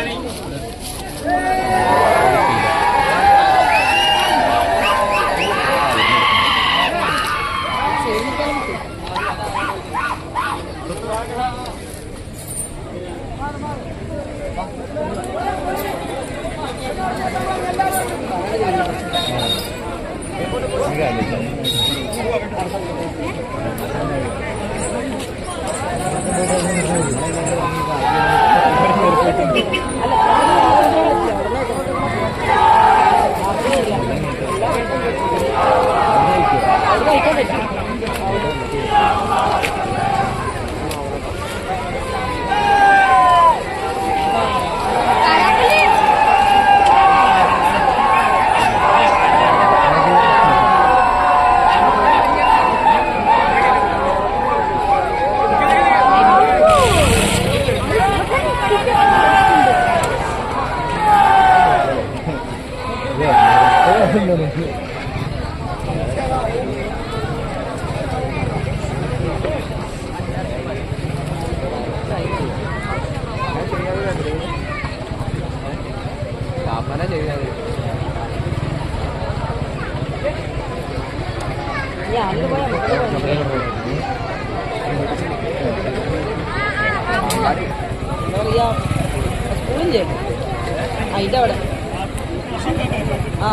Gracias. സ്കൂളില്ലേ അതിന്റെ അവിടെ ആ.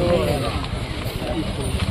すごい。